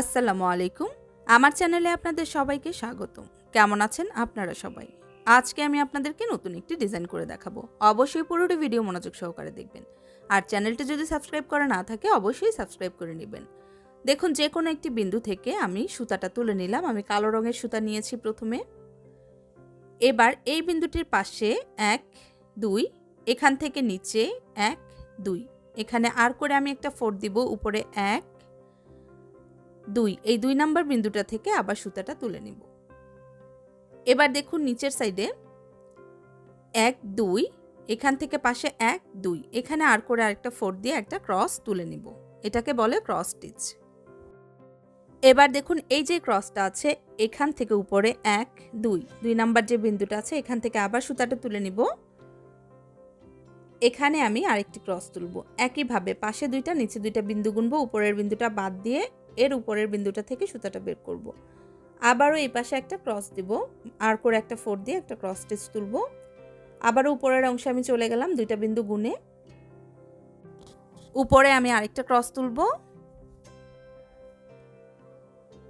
আসসালামু আলাইকুম। আমার চ্যানেলে আপনাদের সবাইকে স্বাগতম। কেমন আছেন আপনারা সবাই? আজকে আমি আপনাদেরকে নতুন একটি ডিজাইন করে দেখাবো। অবশ্যই পুরোটি ভিডিও মনোযোগ সহকারে দেখবেন। আর চ্যানেলটি যদি সাবস্ক্রাইব করা না থাকে, অবশ্যই সাবস্ক্রাইব করে নেবেন। দেখুন, যে কোনো একটি বিন্দু থেকে আমি সুতাটা তুলে নিলাম। আমি কালো রঙের সুতা নিয়েছি প্রথমে। এবার এই বিন্দুটির পাশে এক, দুই, এখান থেকে নিচে এক, দুই। এখানে আর করে আমি একটা ফোর দিব। উপরে এক দুই, এই দুই নাম্বার বিন্দুটা থেকে আবার সুতাটা তুলে নিব। এবার দেখুন নিচের সাইডে এক, দুই, এখান থেকে পাশে এক, দুই, এখানে আর করে আরেকটা ফোর দিয়ে একটা ক্রস তুলে নিব। এটাকে বলে ক্রস স্টিচ। এবার দেখুন এই যে ক্রসটা আছে, এখান থেকে উপরে এক, দুই দুই নাম্বার যে বিন্দুটা আছে, এখান থেকে আবার সুতাটা তুলে নিব। এখানে আমি আরেকটি ক্রস তুলব। একইভাবে পাশে দুইটা, নিচে দুইটা বিন্দু গুনবো, উপরের বিন্দুটা বাদ দিয়ে এর উপরের বিন্দুটা থেকে সুতাটা বের করব। আবারও এই পাশে একটা ক্রস দিব। আর করে একটা ফোর দিয়ে একটা ক্রস স্টিচ তুলব। আবারও উপরের অংশে আমি চলে গেলাম দুইটা বিন্দু গুনে উপরে আমি আরেকটা ক্রস তুলব।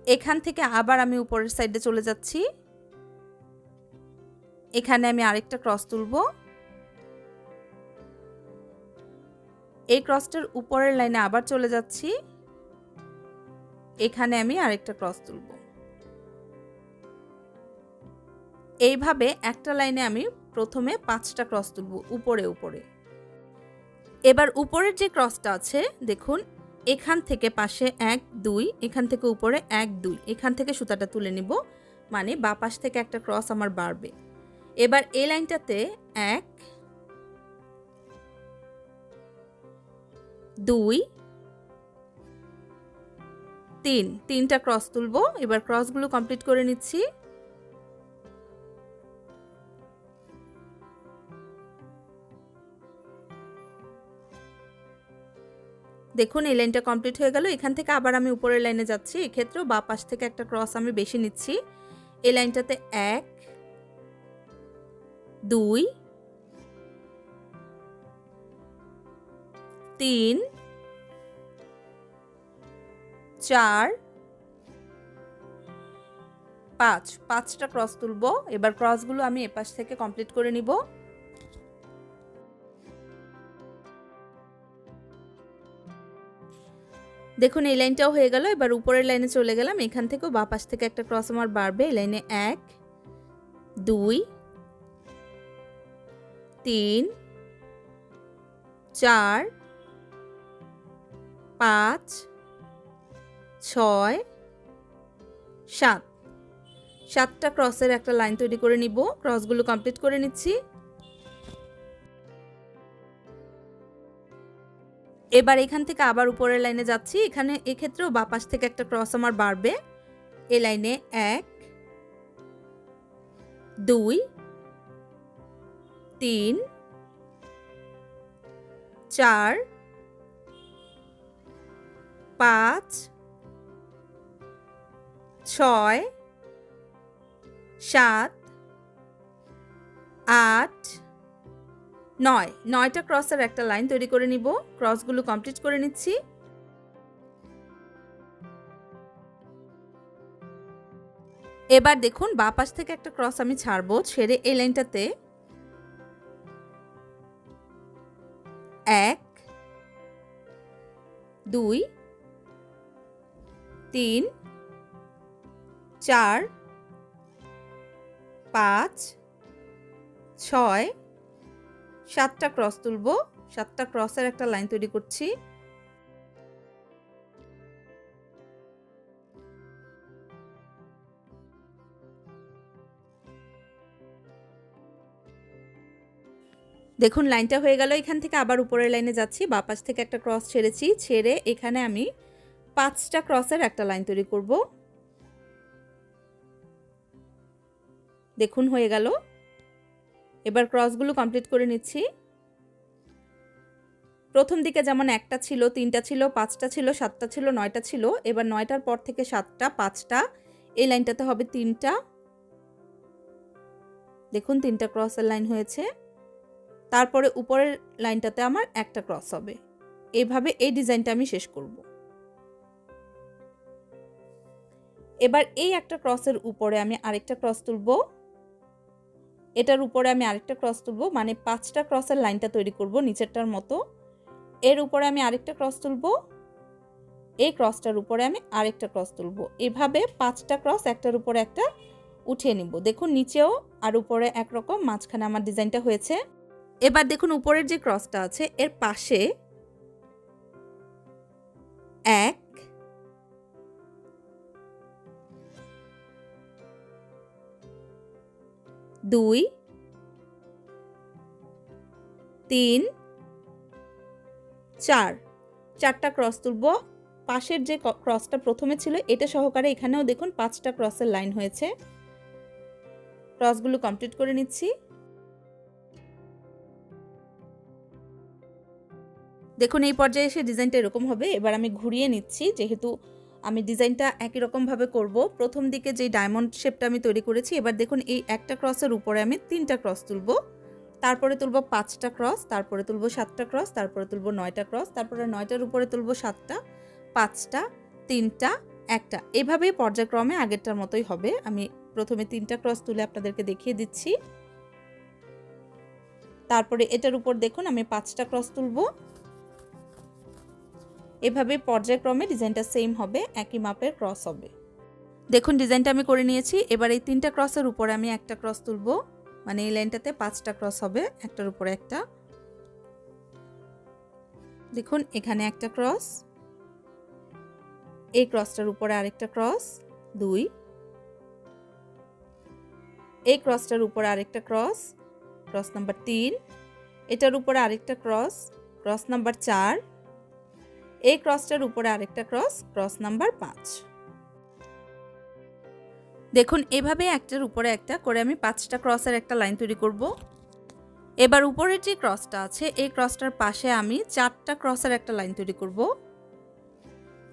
এখান থেকে আবার আমি উপরের সাইডে চলে যাচ্ছি। এখানে আমি আরেকটা ক্রস তুলব। এই ক্রসটার উপরের লাইনে আবার চলে যাচ্ছি। এখানে আমি আরেকটা ক্রস তুলব। এইভাবে একটা লাইনে আমি প্রথমে পাঁচটা ক্রস তুলব, উপরে উপরে। এবার উপরের যে ক্রসটা আছে, দেখুন, এখান থেকে পাশে এক, দুই, এখান থেকে উপরে এক, দুই, এখান থেকে সুতাটা তুলে নিব মানে বা পাশ থেকে একটা ক্রস আমার বাড়বে। এবার এই লাইনটাতে এক, দুই তিন, তিনটা ক্রস তুলবো। এবার ক্রসগুলো কমপ্লিট করে নিচ্ছি। দেখুন, এই লাইনটা কমপ্লিট হয়ে গেল। এখান থেকে আবার আমি উপরের লাইনে যাচ্ছি। এক্ষেত্রেও বা পাশ থেকে একটা ক্রস আমি বেশি নিচ্ছি। এই লাইনটাতে এক, দুই, তিন চার, পাঁচ, পাঁচটা ক্রস তুলবো। এবার ক্রসগুলো আমি এপাশ থেকে কমপ্লিট করে নিব। দেখুন, এই লাইনটাও হয়ে গেল। এবার উপরের লাইনে চলে গেলাম। এখান থেকেও বা পাশ থেকে একটা ক্রস আমার বাড়বে। এই লাইনে এক, দুই, তিন, চার, পাঁচ ছয়, সাত। সাতটা ক্রসের একটা লাইন তৈরি করে নিব। ক্রসগুলো কমপ্লিট করে নিচ্ছি। এবার এখান থেকে আবার উপরের লাইনে যাচ্ছি। এখানে, এক্ষেত্রেও বাপাশ থেকে একটা ক্রস আমার বাড়বে। এ লাইনে এক, দুই, তিন, চার, পাঁচ ছয়, সাত, আট, নয়। নয়টা ক্রসের একটা লাইন তৈরি করে নিব। ক্রসগুলো কমপ্লিট করে নিচ্ছি। এবার দেখুন, বা পাশ থেকে একটা ক্রস আমি ছাড়বো, ছেড়ে এই লাইনটাতে এক, দুই, তিন চার, পাঁচ, ছয়, সাতটা ক্রস তুলব। সাতটা ক্রসের একটা লাইন তৈরি করছি। দেখুন লাইনটা হয়ে গেল। এখান থেকে আবার উপরের লাইনে যাচ্ছি। বা পাশ থেকে একটা ক্রস ছেড়েছি। ছেড়ে এখানে আমি পাঁচটা ক্রসের একটা লাইন তৈরি করব। দেখুন হয়ে গেল। এবার ক্রসগুলো কমপ্লিট করে নিচ্ছি। প্রথম দিকে যেমন একটা ছিল, তিনটা ছিল, পাঁচটা ছিল, সাতটা ছিল, নয়টা ছিল, এবার নয়টার পর থেকে সাতটা, পাঁচটা, এই লাইনটাতে হবে তিনটা। দেখুন তিনটা ক্রসের লাইন হয়েছে। তারপরে উপরের লাইনটাতে আমার একটা ক্রস হবে। এইভাবে এই ডিজাইনটা আমি শেষ করব। এবার এই একটা ক্রসের উপরে আমি আরেকটা ক্রস তুলব। এটার উপরে আমি আরেকটা ক্রস তুলব মানে পাঁচটা ক্রসের লাইনটা তৈরি করব নিচেরটার মতো। এর উপরে আমি আরেকটা ক্রস তুলব, এই ক্রসটার উপরে আমি আরেকটা ক্রস তুলব। এভাবে পাঁচটা ক্রস একটার উপরে একটা উঠিয়ে নিব। দেখুন নিচেও আর উপরে একরকম, মাঝখানে আমার ডিজাইনটা হয়েছে। এবার দেখুন উপরের যে ক্রসটা আছে, এর পাশে এক দুই, তিন, চার। চারটা ক্রস তুলব। পাশের যে ক্রসটা প্রথমে ছিল, এটা সহকারে এখানেও দেখুন পাঁচটা ক্রসের লাইন হয়েছে। ক্রসগুলো কমপ্লিট করে নিচ্ছি। দেখুন এই পর্যায়ে এসে ডিজাইনটা এরকম হবে। এবার আমি ঘুরিয়ে নিচ্ছি, যেহেতু আমি ডিজাইনটা একই রকমভাবে করব। প্রথম দিকে যে ডায়মন্ড শেপটা আমি তৈরি করেছি, এবার দেখুন এই একটা ক্রসের উপরে আমি তিনটা ক্রস তুলব। তারপরে তুলব পাঁচটা ক্রস, তারপরে তুলব সাতটা ক্রস, তারপরে তুলব নয়টা ক্রস, তারপরে নয়টার উপরে তুলব সাতটা, পাঁচটা, তিনটা, একটা। এভাবেই পর্যায়ক্রমে আগেরটার মতোই হবে। আমি প্রথমে তিনটা ক্রস তুলে আপনাদেরকে দেখিয়ে দিচ্ছি। তারপরে এটার উপর দেখুন আমি পাঁচটা ক্রস তুলব। এভাবে পর্যায়ক্রমে ডিজাইনটা সেম হবে, একই মাপের ক্রস হবে। দেখুন, ডিজাইনটা আমি করে নিয়েছি। এবার এই তিনটা ক্রসের উপরে আমি একটা ক্রস তুলব। মানে এই লাইনটাতে পাঁচটা ক্রস হবে, একটার উপরে একটা। দেখুন, এখানে একটা ক্রস এই ক্রসটার উপরে আরেকটা ক্রস দুই। এই ক্রসটার উপরে আরেকটা ক্রস ক্রস নাম্বার তিন। এটার উপরে আরেকটা ক্রস ক্রস নাম্বার চার। এই ক্রসটার উপরে আরেকটা ক্রস ক্রস নাম্বার পাঁচ। দেখুন, এভাবে একটার উপরে একটা করে আমি পাঁচটা ক্রসের একটা লাইন তৈরি করব। এবার উপরের যে ক্রসটা আছে, এই ক্রসটার পাশে আমি চারটা ক্রসের একটা লাইন তৈরি করব।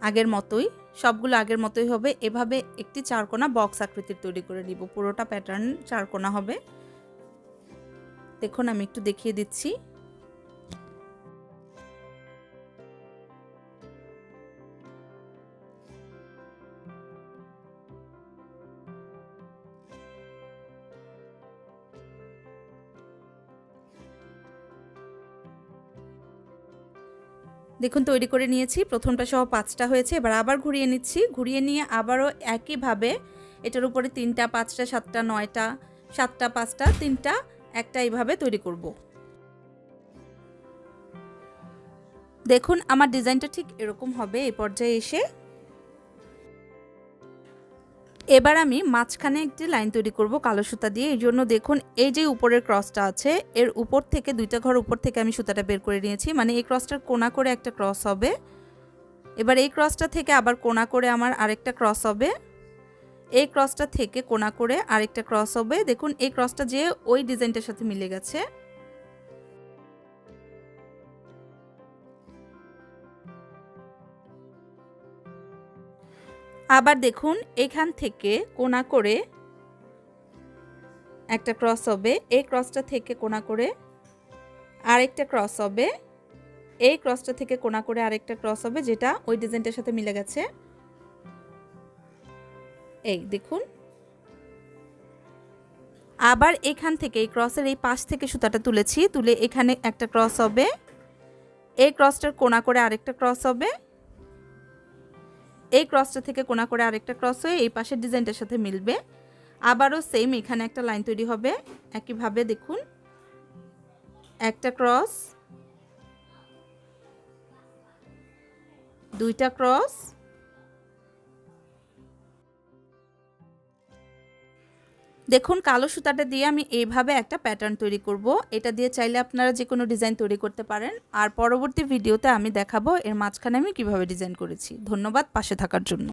আগের মতোই, সবগুলো আগের মতোই হবে। এভাবে একটি চারকোনা বক্স আকৃতির তৈরি করে নিব। পুরোটা প্যাটার্ন চারকোনা হবে। দেখুন, আমি একটু দেখিয়ে দিচ্ছি। দেখুন, তৈরি করে নিয়েছি। প্রথমটা সহ পাঁচটা হয়েছে। এবার আবার ঘুরিয়ে নিচ্ছি। ঘুরিয়ে নিয়ে আবারও একইভাবে এটার উপরে তিনটা, পাঁচটা, সাতটা, নয়টা, সাতটা, পাঁচটা, তিনটা, একটা এইভাবে তৈরি করব। দেখুন, আমার ডিজাইনটা ঠিক এরকম হবে। এই পর্যায়ে এসে এবার আমি মাঝখানে একটি লাইন তৈরি করব কালো সুতা দিয়ে। এই জন্য দেখুন, এই যে উপরের ক্রসটা আছে, এর উপর থেকে, দুইটা ঘর উপর থেকে আমি সুতাটা বের করে নিয়েছি। মানে এই ক্রসটার কোনা করে একটা ক্রস হবে। এবার এই ক্রসটা থেকে আবার কোনা করে আমার আরেকটা ক্রস হবে। এই ক্রসটা থেকে কোনা করে আরেকটা ক্রস হবে। দেখুন, এই ক্রসটা যে ওই ডিজাইনটার সাথে মিলে গেছে। আবার দেখুন, এখান থেকে কোনা করে একটা ক্রস হবে। এই ক্রসটা থেকে কোনা করে আরেকটা ক্রস হবে। এই ক্রসটা থেকে কোনা করে আরেকটা ক্রস হবে, যেটা ওই ডিজাইনটার সাথে মিলে গেছে। এই দেখুন। আবার এখান থেকে, এই ক্রসের এই পাশ থেকে সুতাটা তুলেছি, তুলে এখানে একটা ক্রস হবে। এই ক্রসটার কোনা করে আরেকটা ক্রস হবে। এই ক্রসটা থেকে কোনা করে আরেকটা ক্রস হয়ে এই পাশের ডিজাইনটার সাথে মিলবে। আবারও সেম এখানে একটা লাইন তৈরি হবে। একইভাবে দেখুন। একটা ক্রস দুইটা ক্রস দেখুন, কালো সুতাটা দিয়ে আমি এইভাবে একটা প্যাটার্ন তৈরি করব। এটা দিয়ে চাইলে আপনারা যে কোনো ডিজাইন তৈরি করতে পারেন। আর পরবর্তী ভিডিওতে আমি দেখাবো এর মাঝখানে আমি কীভাবে ডিজাইন করেছি। ধন্যবাদ পাশে থাকার জন্য।